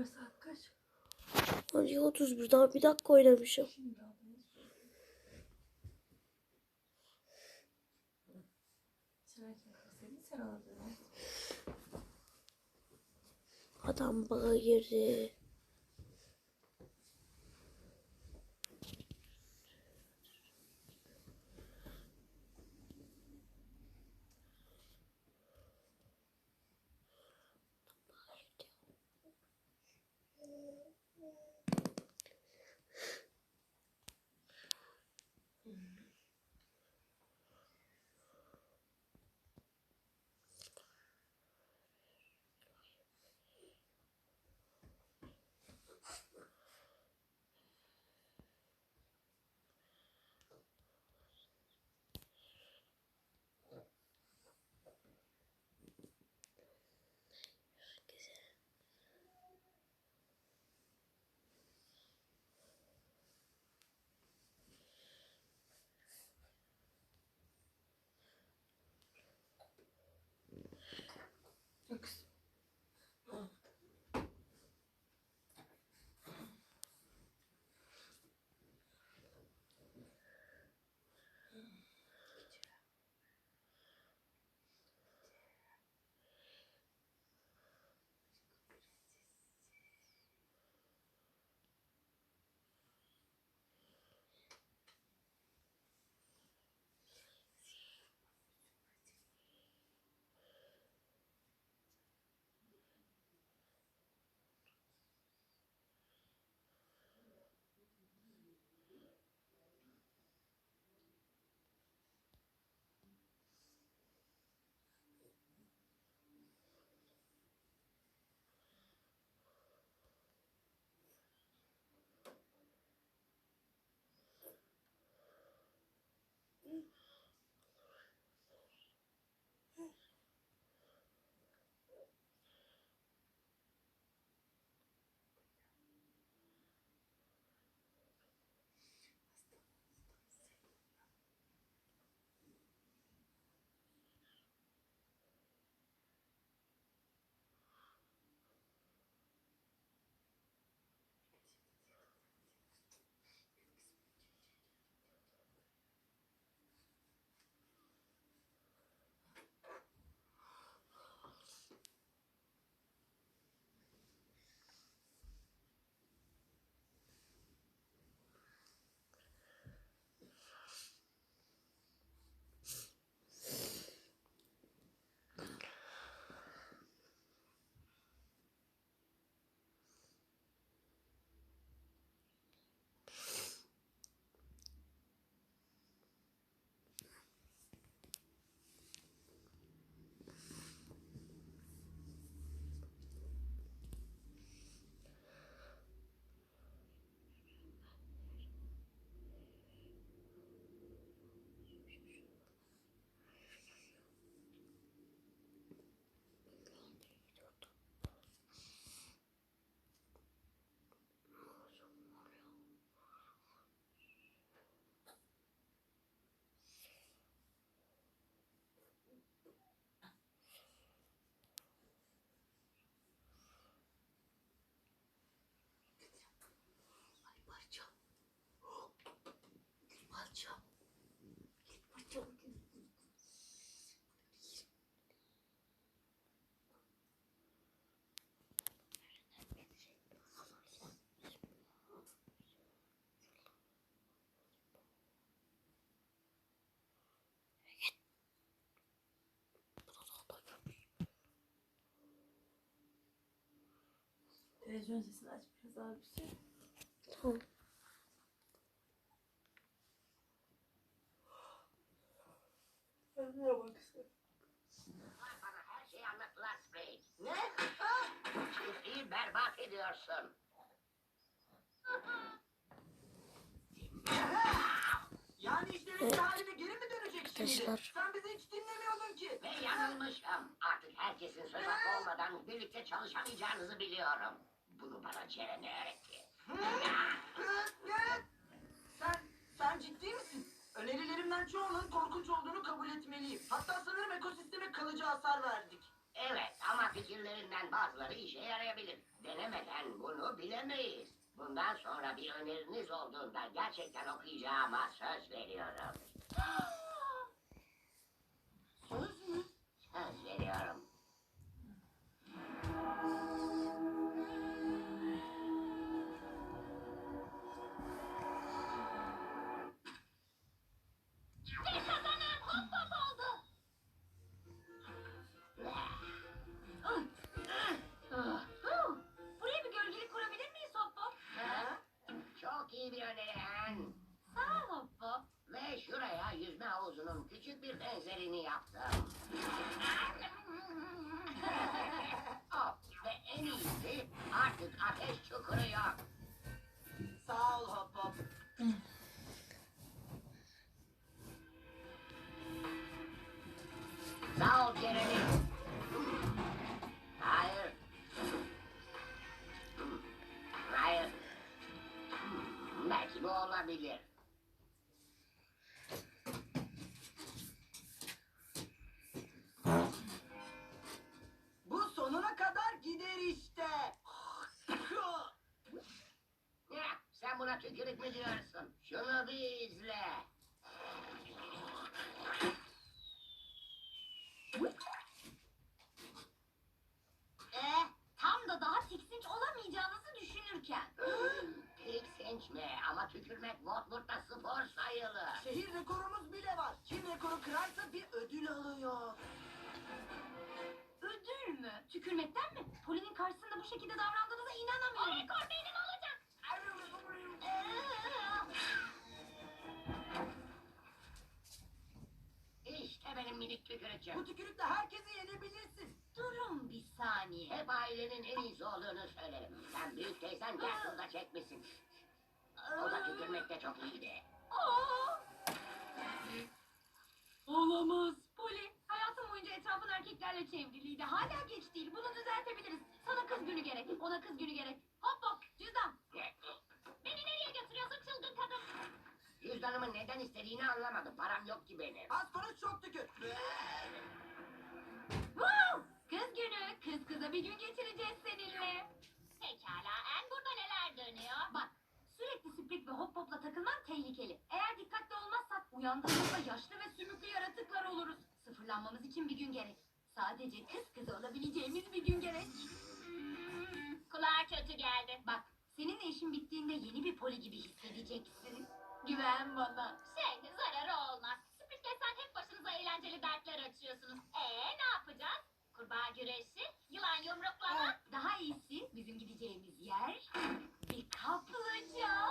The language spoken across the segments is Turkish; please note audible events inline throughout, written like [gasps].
var saat kaç? Hani 31 daha bir dakika oynamışım. Adam bağa. Looks Televizyon sesini aç biraz şey. Tamam. Ben de bak istedim. Bana her şeyi anlattılar Spray. Ne? Çiftliği berbat ediyorsun. Yani işlerin Evet. haline geri mi dönecek şimdi? Arkadaşlar. Sen bizi hiç dinlemiyordun ki. Ve yanılmışım. Artık herkesin söz hakkı olmadan birlikte çalışamayacağınızı biliyorum. Bunu bana Ceren öğretti. Sen, sen ciddi misin? Önerilerimden çoğunun korkunç olduğunu kabul etmeliyim. Hatta sanırım ekosisteme kalıcı hasar verdik. Evet ama fikirlerinden bazıları işe yarayabilir. Denemeden bunu bilemeyiz. Bundan sonra bir öneriniz olduğunda gerçekten okuyacağıma söz veriyorum. [gasps] tükürük mü diyorsun? Şunu bir izle. Eh, tam da daha tiksinç olamayacağınızı düşünürken. Tiksinç mi? Ama tükürmek Watford'da spor sayılır. Şehir rekorumuz bile var. Kim rekoru kırarsa bir ödül alıyor. Ödül mü? Tükürmekten mi? Poli'nin karşısında bu şekilde davrandığınıza inanamıyorum. O rekor benim olacak. Benim minik tükürükçüm. Bu tükürükle herkesi yenebilirsin. Durun bir saniye. Hep ailenin en iyisi olduğunu söylerim. Sen büyük teyzen Gertrude'da çekmişsin. O da tükürmekte çok iyiydi. Aa! Olamaz. Poli, hayatım boyunca etrafın erkeklerle çevriliydi. Hala geç değil. Bunu düzeltebiliriz. Sana kız günü gerek. Ona kız günü gerek. Hop hop, cüzdan. Beni nereye götürüyorsun çılgın kadın? Cüzdanımı neden istediğini anlamadım. Param yok ki benim. Az konuş çok tükür. Woo! Kız günü. Kız kıza bir gün geçireceğiz seninle. Pekala. En burada neler dönüyor? Bak. Sürekli split ve hop hopla takılman tehlikeli. Eğer dikkatli olmazsak uyandığımızda yaşlı ve sümüklü yaratıklar oluruz. Sıfırlanmamız için bir gün gerek. Sadece kız kız olabileceğimiz bir gün gerek. Kulağa kötü geldi. Bak seninle işin bittiğinde yeni bir poli gibi hissedeceksin. Güven bana. Şey zararı olmaz. Split'le sen hep başınıza eğlenceli dertler açıyorsunuz. Ee ne yapacağız? Kurbağa güreşi, yılan yumruklama. Daha iyisi bizim gideceğimiz yer bir kaplıca.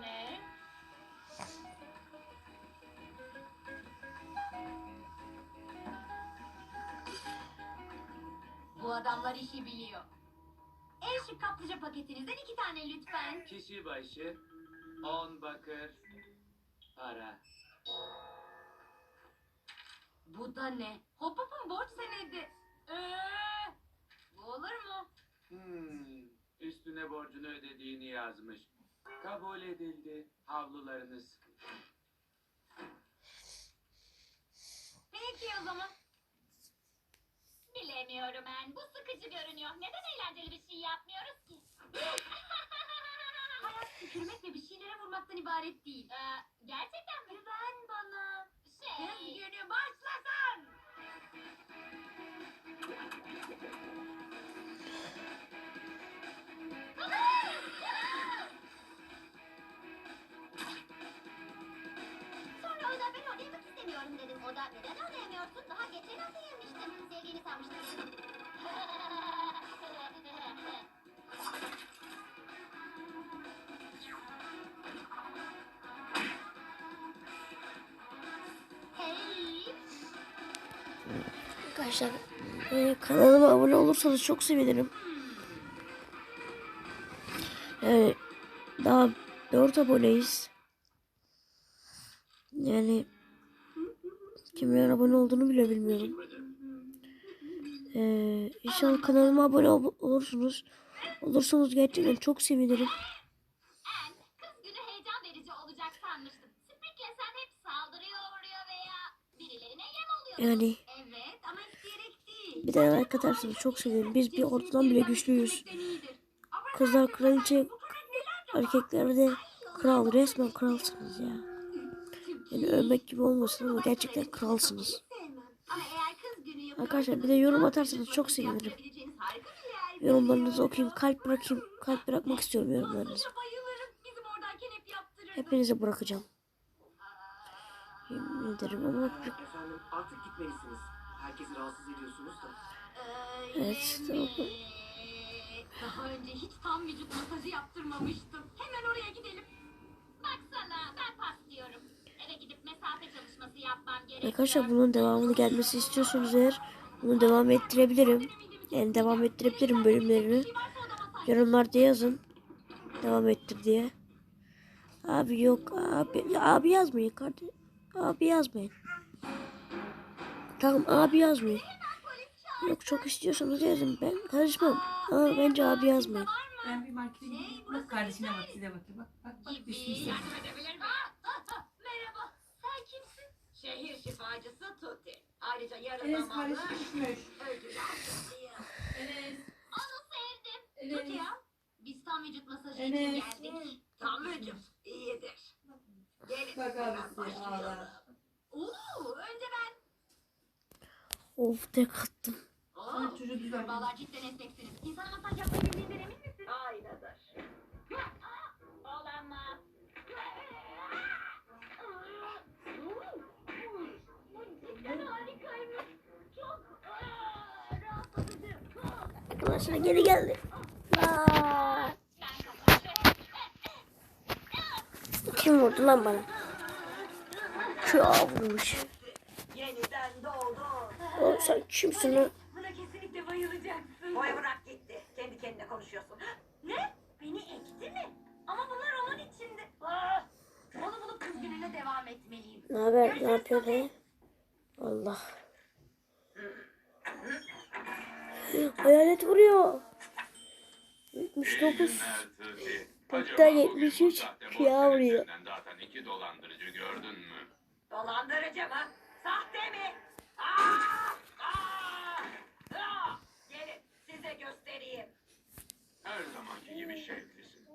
Ne? Bu adamlar işi biliyor. En şık kaplıca paketinizden iki tane lütfen. Kişi başı 10 bakır para. Bu da ne? Hop hop'un borç senedi. Ee, bu olur mu? Hmm, üstüne borcunu ödediğini yazmış. Kabul edildi. Havlularınız. Peki o zaman. Bilemiyorum ben. Bu sıkıcı görünüyor. Neden eğlenceli bir şey yapmıyoruz ki? [laughs] Hayat tükürmek ve bir şeylere vurmaktan ibaret değil. gerçekten mi? Güven bana. Şey... Kız günü başlasın. Sonra o da ben oynaymak istemiyorum dedim. O da neden oynayamıyorsun? Daha geçen hafta yemiştim. Sevdiğini sanmıştım. [laughs] Arkadaşlar e, kanalıma abone olursanız çok sevinirim. Yani daha 4 aboneyiz. Yani kimlerin abone olduğunu bile bilmiyorum. Ee, inşallah kanalıma abone ol- olursunuz. Olursanız gerçekten çok sevinirim. Yani Evet ama isteyerek değil. Bir de like atarsanız çok sevinirim. Biz bir ortadan bile güçlüyüz. Kızlar kraliçe, erkekler de kral. Resmen kralsınız ya. Yani ölmek gibi olmasın ama gerçekten kralsınız. Arkadaşlar bir de yorum atarsanız çok sevinirim. Yorumlarınızı okuyayım. Kalp bırakayım. Kalp bırakmak istiyorum yorumlarınızı. Bayılırım. Bizim oradayken hep yaptırırdı. Hepinize bırakacağım. Yemin ederim ama artık gitmelisiniz. Herkesi rahatsız ediyorsunuz da. Evet, tamam. Daha önce hiç tam vücut masajı yaptırmamıştım. Hemen oraya gidelim. Baksana ben pas diyorum. Eve gidip mesafe çalışması yapmam gerekiyor. Arkadaşlar bunun devamını gelmesi istiyorsanız eğer bunu devam ettirebilirim. Yani devam ettirebilirim bölümlerini. Yorumlarda yazın. Devam ettir diye. Abi yok abi. Abi yazmayın kardeş. Abi yazmayın. Tamam abi yazmayın. Yok çok istiyorsanız yazın. Ben karışmam. Ama bence abi yazmayın. Ben bir markete gideyim. Bak kardeşine bak size bakayım. Bak bak? Merhaba. Sen kimsin? Şehir şifacısı Tuti. Ayrıca yarı Enes zamanlı düşmüş. Enes. Onu sevdim. Enes. Tut ya. Biz tam vücut masajı Enes. için geldik. Tam vücut. İyidir. Gelin. Bak hemen abisi başlayalım. ağlar. Oo, önce ben. Of tek attım. Sana çocuğu düzeltin. Kurbağalar cidden esneksiniz. İnsana masaj yapmayı bildiğinden emin misin? Aynıdır. Olamaz. Bu cidden harikaymış. Çok aa, rahatlatıcı. Arkadaşlar geri geldi. Aa, kim vurdu lan bana? Şu vurmuş. Oğlum sen kimsin lan? Buna kesinlikle bayılacaksın. Boy bırak gitti. Kendi kendine konuşuyorsun. Ne? Beni ekti mi? Ama bunlar onun içinde. Ah! Onu bulup kız gününe devam etmeliyim. Ne haber? Ne yapıyorsun he? Allah. [laughs] Hayalet vuruyor. 79. Hatta 73 kıya vuruyor. Zaten iki dolandırıcı gördün mü? Dolandırıcı mı? Sahte mi? Aa! Aa! Aa! Gelin size göstereyim. Her zamanki gibi şevklisin.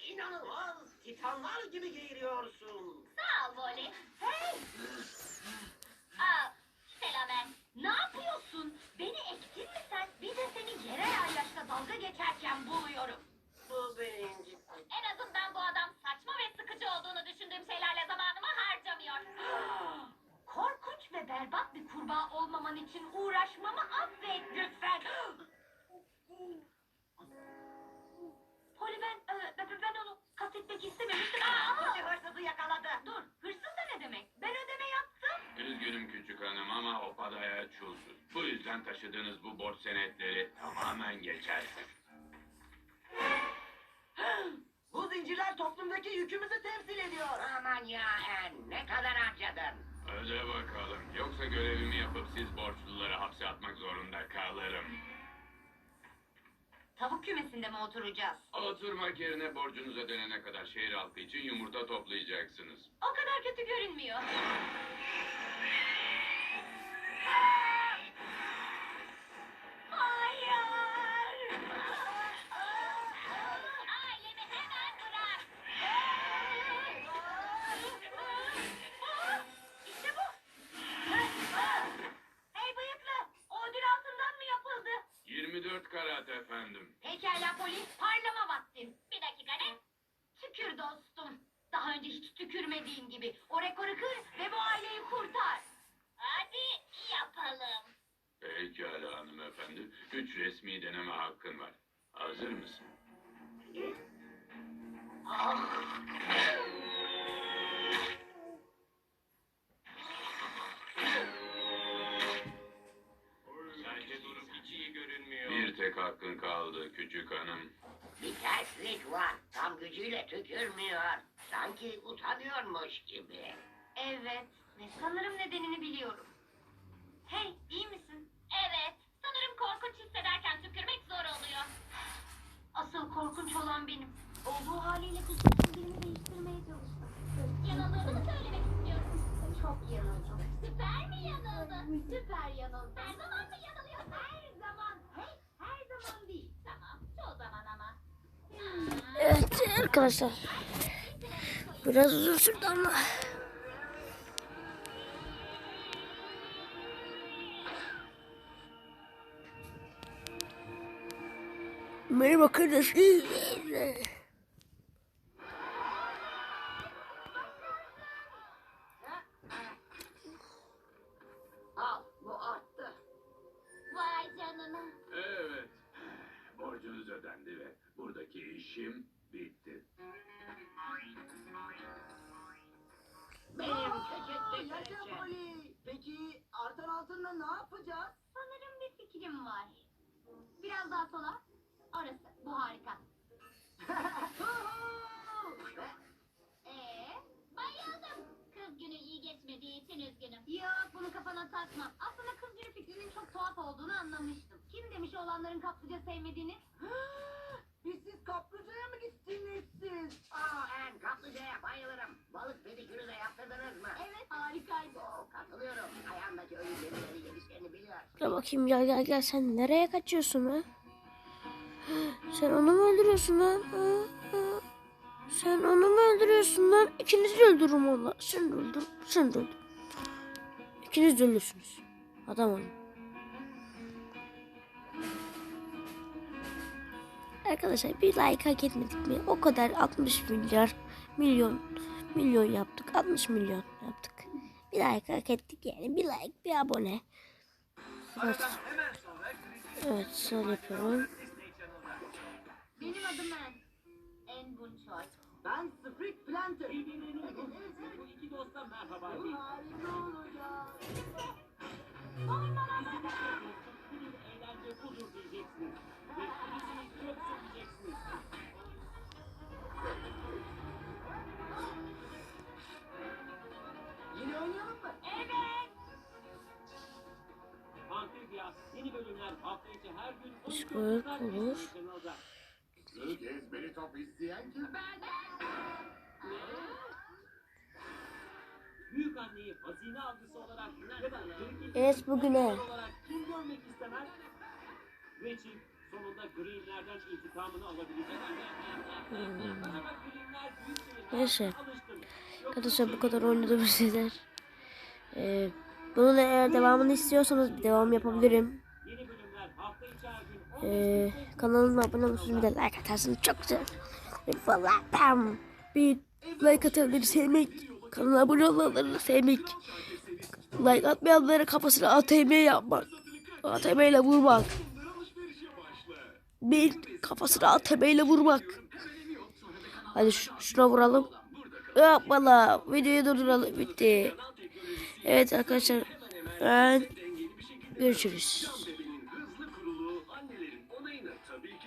İnanılmaz. Titanlar gibi geğiriyorsun. Sağ ol Voli. Hey! Aa, Selamen. Ne yapıyorsun? Beni ektin mi sen? Bir de seni yere yaşta dalga geçerken buluyorum. Bu birinci. En azından bu adam saçma ve sıkıcı olduğunu düşündüğüm şeylerle zamanımı harcamıyor. Korkunç ve berbat bir kurbağa olmaman için uğraşmamı affet lütfen. Poli ben, e, ben, ben onu kastetmek istememiştim. Aa, Tuti hırsızı yakaladı. dur, hırsız da ne demek? Ben ödeme yaptım. Üzgünüm küçük hanım ama o paraya çulsuz. Bu yüzden taşıdığınız bu borç senetleri tamamen geçersiz. Bu zincirler toplumdaki yükümüzü temsil ediyor. Aman ya en ne kadar harcadın? Öde bakalım. Yoksa görevimi yapıp siz borçluları hapse atmak zorunda kalırım. Tavuk kümesinde mi oturacağız? Oturmak yerine borcunuz ödenene kadar şehir halkı için yumurta toplayacaksınız. O kadar kötü görünmüyor. [laughs] 24 karat efendim. Pekala polis, parlama vaktin. Bir dakika ne? Tükür dostum. Daha önce hiç tükürmediğim gibi. O rekoru kır Sanki utanıyormuş gibi. Evet ve sanırım nedenini biliyorum. Hey iyi misin? Evet. Sanırım korkunç hissederken tükürmek zor oluyor. Asıl korkunç olan benim. Olduğu haliyle kızın dilini değiştirmeye çalıştım. Yanıldığını söylemek istiyorum. Çok yanıldım. Süper mi yanıldı? Süper yanıldı. Her zaman mı yanılıyor? Her zaman. Hey her zaman değil. Tamam çoğu zaman ama. Evet arkadaşlar. Biraz uzun sürdü ama. Merhaba arkadaşlar. Dur bakayım gel gel gel sen nereye kaçıyorsun ha? Sen onu mu öldürüyorsun lan? Ha. Sen onu mu öldürüyorsun lan? İkinizi öldürürüm valla. Sen öldür, sen öldür. İkiniz de ölürsünüz. Adam olun. Arkadaşlar bir like hak etmedik mi? O kadar 60 milyar milyon milyon yaptık. 60 milyon yaptık. Bir like hak ettik yani. Bir like, bir abone. Evet. Evet, sol yapıyorum. Benim adım En. En Bunchoy. Ben Spring Planter. Bu iki dosta merhaba. Bu harika olacak. Eğlence budur diyeceksiniz. Yeni bölümler hafta içi her gün Discord olur. kanalda. İlk ezberi top isteyen kim? Büyük anneyi hazine avcısı olarak ya da Greenpeace'in Evet, bugüne. olarak kim görmek istemez? Rachel sonunda Greenler'den intikamını alabilecek. Fakat Greenler büyük şehirlere Neyse. Arkadaşlar bu kadar oynadığımız şeyler. Ee, bunun eğer devamını istiyorsanız devam yapabilirim. Ee, kanalıma abone olursanız bir de like atarsanız çok güzel. Valla bam. Bir like atanları sevmek. Kanala abone olanları sevmek. Like atmayanlara kafasına ATM yapmak. ATM ile vurmak. Bir kafasına ATM ile vurmak. Hadi şu- şuna vuralım. Yapmala. Videoyu durduralım. Bitti. Evet arkadaşlar. Ben görüşürüz.